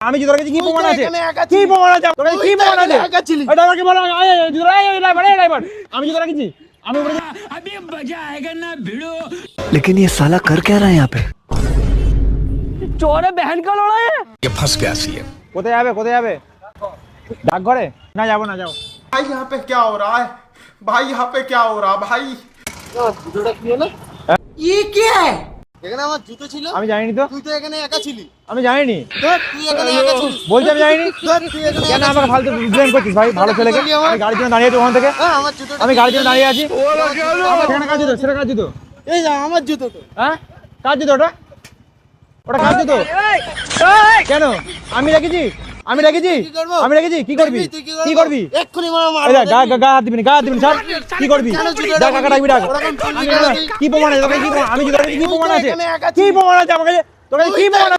আমি জুতোর কাছে কি তুই তো প্রমাণ আছে এখানে একা কি ছিলি। প্রমাণ আছে তোর কাছে কি তুই তো প্রমাণ আছে এখানে একা ছিলি। ওই ড্রাইভারকে বলো এই, এই, এই, জুতো, এই, এই, ড্রাইভার, এই, ড্রাইভার। আমি জুতো রেখেছি আমি উপরে যা- लेकिन ये साला कर क्या रहा है यहाँ पे কোথায় যাবে কোথায় যাবে ডাকঘরে না যাবো না যাও भाई यहाँ पे क्या हो रहा है भाई यहाँ पे क्या हो रहा है भाई জুতোটা কি হলো ये क्या है এখানে আমার জুতো ছিল। আমি জানিনি তো। তুই তো এখানে একা ছিলি। আমি জানিনি। তুই এখানে একা ছিলি। বলছি আমি জানিনি। তুই এখানে কেন আমাকে ফালতু ব্লেম করছিস ভাই ভালো ছেলেকে? আমি গাড়ির জন্য দাঁড়িয়ে আছি ওখান থেকে। হ্যাঁ, আমার জুতোটা আমি গাড়ির জন্য দাঁড়িয়ে আছি। আমার সেখানে কাজ জুতো? সেটা কাজ জুতো? এই যা আমার জুতোটা হ্যাঁ? কাজ জুতো ওটা? ওটা কাজ জুতো? কেন? আমি রেখেছি? আমি রেখেছি? আমি রেখেছি? কি করবি? কি করবি? এক্ষুনি গা গা- গা হাত দিবি না, গা হাত দিবি না, ছাড়। কি করবি? দেখা ডাক কাকা ডাকবি ডাক? কি প্রমাণ আছে? কি প্রমাণ আমি কি প্রমাণ আছে? কি প্রমাণ আছে আমার কাছে তোর কি প্রমাণ